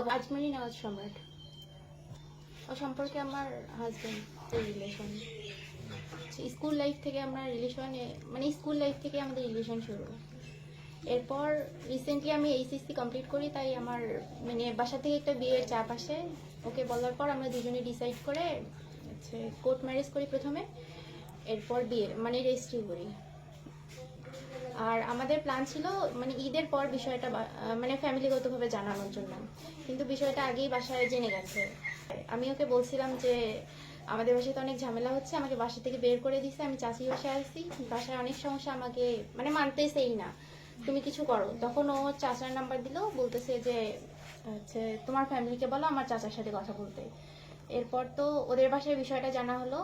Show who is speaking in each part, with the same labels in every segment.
Speaker 1: তখন আজমারি নওয়াজ সম্রাট। ও সম্পর্কে আমার হাজব্যান্ড রিলেশন স্কুল লাইফ থেকে আমরা রিলেশনে মানে স্কুল লাইফ থেকে আমাদের রিলেশন শুরু। এরপর রিসেন্টলি আমি এইচএসসি কমপ্লিট করি, তাই আমার মানে বাসা থেকে একটা বিয়ের চাপ আসে। ওকে বলার পর আমরা দুজনে ডিসাইড করে কোর্ট ম্যারেজ করি প্রথমে। এরপর বিয়ে মানে রেজিস্ট্রি করি। আর আমাদের প্ল্যান ছিল মানে ঈদের পর বিষয়টা মানে ফ্যামিলিগতভাবে জানানোর জন্য। কিন্তু বিষয়টা আগেই বাসায় জেনে গেছে। আমি ওকে বলছিলাম যে, আমাদের বাসায় তো অনেক ঝামেলা হচ্ছে, আমাকে বাসা থেকে বের করে দিছে, আমি চাষি বাসায় আসছি বাসায় অনেক সমস্যা আমাকে মানে মানতেছেই না। তুমি কিছু করো। তখন ও চাচার নাম্বার দিল, বলতেছে যে, হচ্ছে, তোমার ফ্যামিলিকে বলো, আমার চাচার সাথে কথা বলতে। এরপর তো ওদের বাসায় বিষয়টা জানা হলো।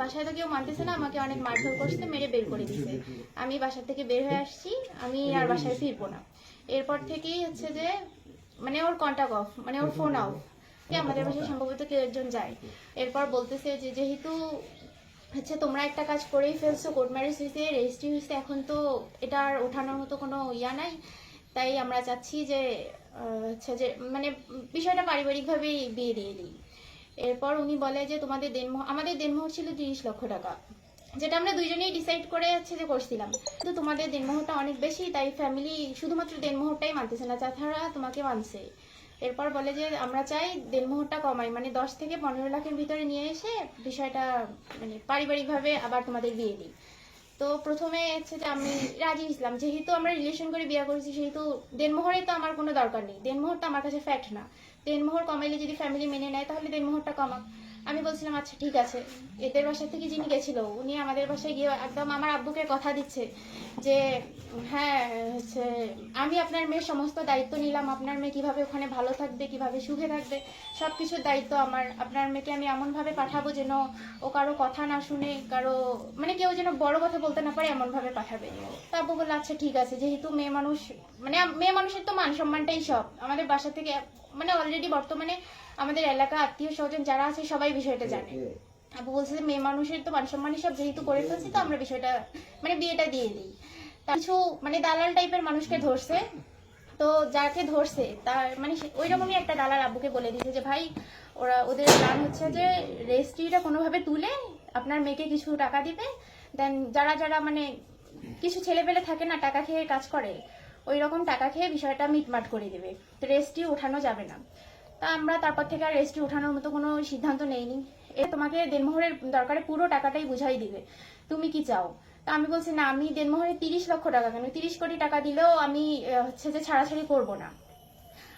Speaker 1: বাসায় তো কেউ মানতেছে না, আমাকে অনেক মারধর করছে, মেরে বের করে দিছে। আমি বাসা থেকে বের হয়ে আসছি, আমি আর বাসায় ফিরবো না। এরপর থেকেই হচ্ছে যে মানে ওর কন্টাক্ট অফ মানে ওর ফোন অফ আমাদের বাসায় সম্ভবত কেউ একজন যায়। এরপর বলতেছে যে, যেহেতু হচ্ছে তোমরা একটা কাজ করেই ফেলছো কোর্ট ম্যারেজ হয়েছে রেজিস্ট্রি হয়েছে এখন তো এটা আর ওঠানোর মতো কোনো ইয়া নাই। তাই আমরা চাচ্ছি যে হচ্ছে যে মানে বিষয়টা পারিবারিকভাবেই বিয়ে দিয়ে দিই। এরপর উনি বলে যে তোমাদের দেনমোহ, আমাদের দেনমোহর ছিল তিরিশ লক্ষ টাকা। যেটা আমরা দুইজনেই ডিসাইড করে হচ্ছে যে করছিলাম। কিন্তু তোমাদের দেনমোহরটা অনেক বেশি, তাই ফ্যামিলি শুধুমাত্র দেনমোহরটাই মানতেছে না, তাছাড়া তোমাকে মানছে। এরপর বলে যে আমরা চাই দেনমোহরটা কমাই মানে দশ থেকে পনেরো লাখের ভিতরে নিয়ে এসে বিষয়টা মানে পারিবারিকভাবে আবার তোমাদের বিয়ে দিই। তো প্রথমে হচ্ছে যে আমি রাজি ইসলাম যেহেতু আমরা রিলেশন করে বিয়ে করেছি, সেহেতু দেনমোহরে তো আমার কোনো দরকার নেই। দেনমোহর তো আমার কাছে ফ্যাক্ট না। দেনমোহর কমাইলে যদি ফ্যামিলি মেনে নেয়, তাহলে দেনমোহরটা কমাক। আমি বলছিলাম আচ্ছা ঠিক আছে। এদের বাসা থেকে যিনি গেছিল, উনি আমাদের বাসায় গিয়ে একদম আমার আব্বুকে কথা দিচ্ছে যে হ্যাঁ হচ্ছে, আমি আপনার মেয়ের সমস্ত দায়িত্ব নিলাম। আপনার মেয়ে কীভাবে ওখানে ভালো থাকবে, কীভাবে সুখে থাকবে সব কিছুর দায়িত্ব আমার। আপনার মেয়েকে আমি এমনভাবে পাঠাবো যেন ও কারও কথা না শুনে, কারও মানে কেউ যেন বড় কথা বলতে না পারে, এমনভাবে পাঠাবে। তা আব্বু বলল আচ্ছা ঠিক আছে। যেহেতু মেয়ে মানুষ মানে মেয়ে মানুষের তো মান সম্মানটাই সব। আমাদের বাসা থেকে মানে অলরেডি বর্তমানে আমাদের এলাকা আত্মীয় স্বজন যারা আছে সবাই বিষয়টা জানে। আবু বলছে যে মেয়ে মানুষের তো মান সম্মানই সব যেহেতু করে ফেলছি তো আমরা বিষয়টা মানে বিয়েটা দিয়ে দিই। কিছু মানে দালাল টাইপের মানুষকে ধরছে তো যাকে ধরছে তার মানে ওই রকমই একটা দালাল আব্বুকে বলে দিয়েছে যে ভাই ওরা ওদের প্ল্যান হচ্ছে যে রেজিস্ট্রিটা কোনোভাবে তুলে আপনার মেয়েকে কিছু টাকা দিবে দেন যারা যারা মানে কিছু ছেলেপেলে থাকে না টাকা খেয়ে কাজ করে ওই রকম টাকা খেয়ে বিষয়টা মিটমাট করে দেবে। রেস্টটি ওঠানো যাবে না। তা আমরা তারপর থেকে আর রেস্টটি ওঠানোর মতো কোনো সিদ্ধান্ত নেইনি। এ তোমাকে দেনমোহরের দরকারে পুরো টাকাটাই বুঝাই দিবে। তুমি কি চাও? তা আমি বলছি, না, আমি দেনমোহরে তিরিশ লক্ষ টাকা কেন? তিরিশ কোটি টাকা দিলেও আমি হচ্ছে যে ছাড়াছাড়ি করব না।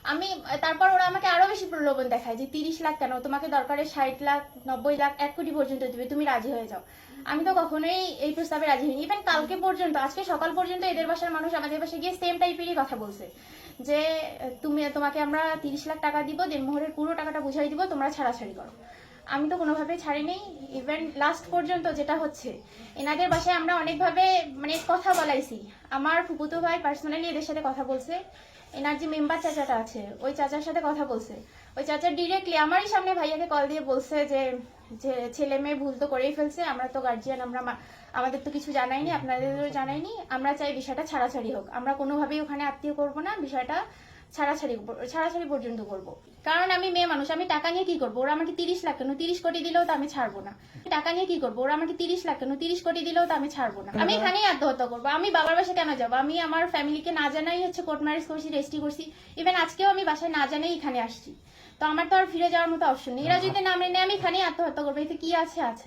Speaker 1: আমি, তারপর ওরা আমাকে আরও বেশি প্রলোভন দেখায় যে তিরিশ লাখ কেন? তোমাকে দরকারে ষাট লাখ, নব্বই লাখ, এক কোটি পর্যন্ত দিবে, তুমি রাজি হয়ে যাও। আমি তো কখনোই এই প্রস্তাবে রাজি হইনি। ইভেন কালকে পর্যন্ত, আজকে সকাল পর্যন্ত এদের বাসার মানুষ আমাদের বাসায় গিয়ে সেম টাইপেরই কথা বলছে। যে, তুমি, তোমাকে আমরা তিরিশ লাখ টাকা দিব, দেড় মোহরের পুরো টাকাটা বুঝাই দিব, তোমরা ছাড়াছাড়ি করো। আমি তো কোনোভাবেই ছাড়িনি। ইভেন লাস্ট পর্যন্ত যেটা হচ্ছে, এনাদের বাসায় আমরা অনেকভাবে মানে কথা বলাইছি। আমার ফুপুতো ভাই পার্সোনালি এদের সাথে কথা বলছে। এনার যে মেম্বার চাচাটা আছে, ওই চাচার সাথে কথা বলছে। ওই চাচা ডিরেক্টলি আমারই সামনে ভাইয়াকে কল দিয়ে বলছে যে যে ছেলে মেয়ে ভুল তো করেই ফেলছে, আমরা তো গার্জিয়ান আমরা আমাদের তো কিছু জানাইনি, আপনাদেরও জানাইনি। আমরা চাই বিষয়টা ছাড়াছাড়ি হোক। আমরা কোনোভাবেই ওখানে আত্মীয় করব না, বিষয়টা ছাড়াছাড়ি ছাড়াছাড়ি পর্যন্ত করব। কারণ আমি মেয়ে মানুষ, আমি টাকা নিয়ে কি করব? ওরা আমাকে তিরিশ লাখ কেন তিরিশ কোটি দিলেও তো আমি ছাড়বো না। টাকা নিয়ে কি করব? ওরা আমাকে তিরিশ লাখ কেন তিরিশ কোটি দিলেও তো আমি ছাড়বো না। আমি এখানেই আত্মহত্যা করব। আমি বাবার বাসায় কেন যাব? আমি আমার ফ্যামিলিকে না জানাই হচ্ছে কোর্ট ম্যারেজ করছি রেজিস্ট্রি করছি। ইভেন আজকেও আমি বাসায় না জানাই এখানে আসছি। তো আমার তো আর ফিরে যাওয়ার মতো অপশন নেই। এরা যদি না মেনে আমি এখানেই আত্মহত্যা করব। এতে কি আছে? আছে।